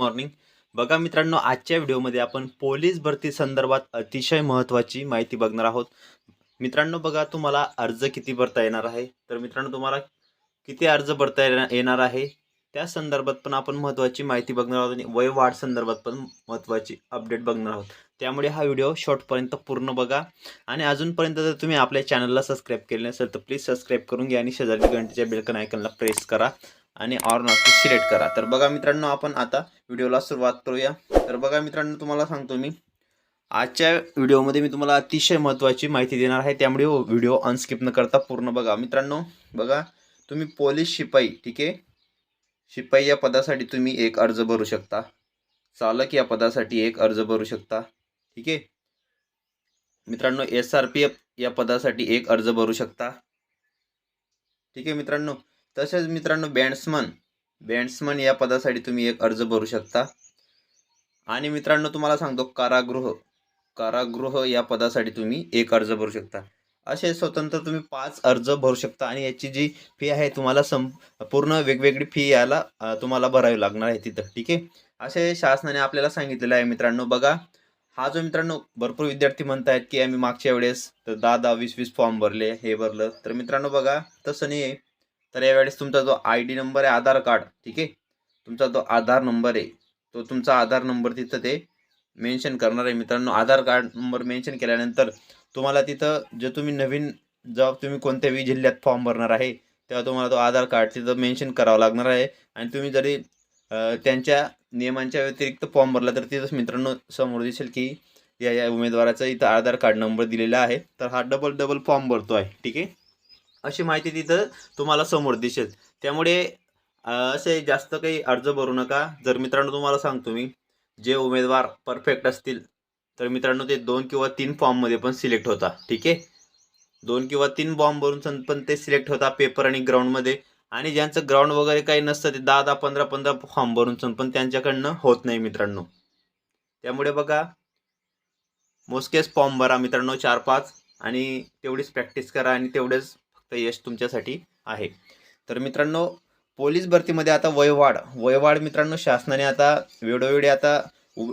Morning बघा मित्रांनो आजच्या व्हिडिओमध्ये आपण पोलीस भरती संदर्भात अतिशय महत्त्वाची माहिती बघणार आहोत. मित्रांनो बघा तुम्हाला अर्ज किती भरता येणार आहे? तर मित्रांनो तुम्हाला किती अर्ज भरता येणार- येणार आहे? त्या संदर्भात पण आपण महत्त्वाची माहिती बघणार आहोत आणि वयवाढ संदर्भात पण महत्त्वाची अपडेट बघणार आहोत. त्यामुळे हा व्हिडिओ शॉर्टपर्यंत पूर्ण बघा. आणि अजूनपर्यंत जर तुम्ही आपल्या चॅनलला सबस्क्राईब केले नसेल तर प्लीज सबस्क्राईब करून घ्या आणि शेजारी घंटेच्या बेलकन आयकनला प्रेस करा. आणि ऑर नॉट सिलेक्ट करा. तर बघा मित्रांनो आपण आता व्हिडिओला सुरुवात करूया. तर बघा मित्रांनो तुम्हाला सांगतो मी. आजच्या व्हिडिओमध्ये मी तुम्हाला अतिशय महत्त्वाची माहिती देणार आहे. त्यामुळे हो व्हिडिओ अनस्किप न करता पूर्ण बघा. मित्रांनो बघा तुम्ही पोलीस शिपाई ठीक आहे? शिपाई या पदासाठी तुम्ही एक अर्ज भरू शकता. चालक या पदासाठी एक अर्ज भरू शकता. ठीक आहे? मित्रांनो एस आर पी एफ या पदासाठी एक अर्ज भरू शकता. ठीक आहे मित्रांनो? तसेच मित्रांनो बँड्समन. बँड्समन या पदासाठी तुम्ही एक अर्ज भरू शकता. आणि मित्रांनो तुम्हाला सांगतो कारागृह. कारागृह या पदासाठी तुम्ही एक अर्ज भरू शकता. असे स्वतंत्र तुम्ही पाच अर्ज भरू शकता आणि याची जी फी आहे तुम्हाला सं पूर्ण वेगवेगळी फी याला तुम्हाला भरावी लागणार आहे तिथं ठीक आहे? असे शासनाने आपल्याला सांगितलेलं आहे मित्रांनो बघा. हा जो मित्रांनो भरपूर विद्यार्थी म्हणत आहेत की आम्ही मागच्या वेळेस तर दहा दहा वीस वीस फॉर्म भरले हे भरलं. तर मित्रांनो बघा तसं नाही आहे तर यावेळेस तुमचा जो आय डी नंबर आहे आधार कार्ड ठीक आहे? तुमचा जो आधार नंबर आहे तो तुमचा आधार नंबर तिथं ते मेन्शन करणार आहे. मित्रांनो आधार कार्ड नंबर मेन्शन केल्यानंतर तुम्हाला तिथं जे तुम्ही नवीन जेव्हा तुम्ही कोणत्याही जिल्ह्यात फॉर्म भरणार आहे तेव्हा तुम्हाला तो आधार कार्ड तिथं मेन्शन करावं लागणार आहे. आणि तुम्ही जरी त्यांच्या नियमांच्या व्यतिरिक्त फॉर्म भरला तर तिथंच मित्रांनो समोर दिसेल की या या उमेदवाराचा इथं आधार कार्ड नंबर दिलेला आहे. तर हा डबल डबल फॉर्म भरतो आहे ठीक आहे? अशी माहिती तिथं तुम्हाला समोर दिसेल. त्यामुळे असे जास्त काही अर्ज भरू नका. जर मित्रांनो तुम्हाला सांगतो मी जे उमेदवार परफेक्ट असतील तर मित्रांनो ते दोन किंवा तीन फॉर्ममध्ये पण सिलेक्ट होता. ठीक आहे? दोन किंवा तीन बॉम्ब भरून सन- पण ते सिलेक्ट होता पेपर आणि ग्राउंडमध्ये आणि ज्यांचं ग्राउंड वगैरे काही नसतं ते दहा दहा पंधरा पंधरा फॉर्म भरून सन पण त्यांच्याकडनं होत नाही मित्रांनो. त्यामुळे बघा मोजकेच फॉर्म भरा मित्रांनो चार पाच आणि तेवढीच प्रॅक्टिस करा आणि तेवढेच तर यश तुमच्यासाठी आहे. तर मित्रांनो पोलीस भरतीमध्ये आता वयवाढ. वयवाढ मित्रांनो शासनाने आता वेळोवेळी आता उ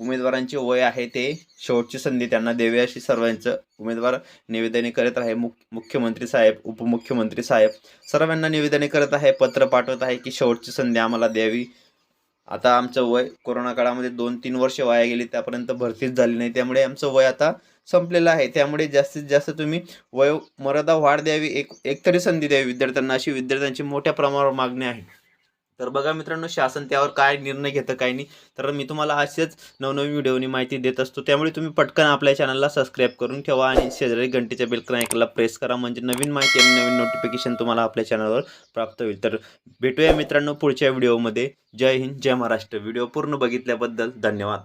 उमेदवारांचे वय आहे ते शेवटची संधी त्यांना द्यावी अशी सर्वांचं उमेदवार निवेदने करत आहे मुख मुख्यमंत्री साहेब उपमुख्यमंत्री साहेब. सर्वांना निवेदने करत आहे पत्र पाठवत आहे की शेवटची संधी आम्हाला द्यावी आता आमचं वय कोरोना काळामध्ये दोन तीन वर्ष वाया गेली त्यापर्यंत भरतीच झाली नाही. त्यामुळे आमचं वय आता संपलेलं आहे. त्यामुळे जास्तीत जास्त तुम्ही वय मर्यादा वाढ द्यावी एक एक तरी संधी द्यावी विद्यार्थ्यांना. अशी विद्यार्थ्यांची मोठ्या प्रमाणावर मागणी आहे. तर बघा मित्रांनो शासन त्यावर काय निर्णय घेतं काय नाही तर मी तुम्हाला असेच नवनवीन व्हिडिओनी माहिती देत असतो. त्यामुळे तुम्ही पटकन आपल्या चॅनलला सबस्क्राईब करून ठेवा आणि शेजारी घंटेच्या बेलकन ऐकायला प्रेस करा. म्हणजे नवीन माहिती आणि नवीन नोटिफिकेशन तुम्हाला आपल्या चॅनलवर प्राप्त होईल. तर भेटूया मित्रांनो पुढच्या व्हिडिओमध्ये जय हिंद जय महाराष्ट्र. व्हिडिओ पूर्ण बघितल्याबद्दल धन्यवाद.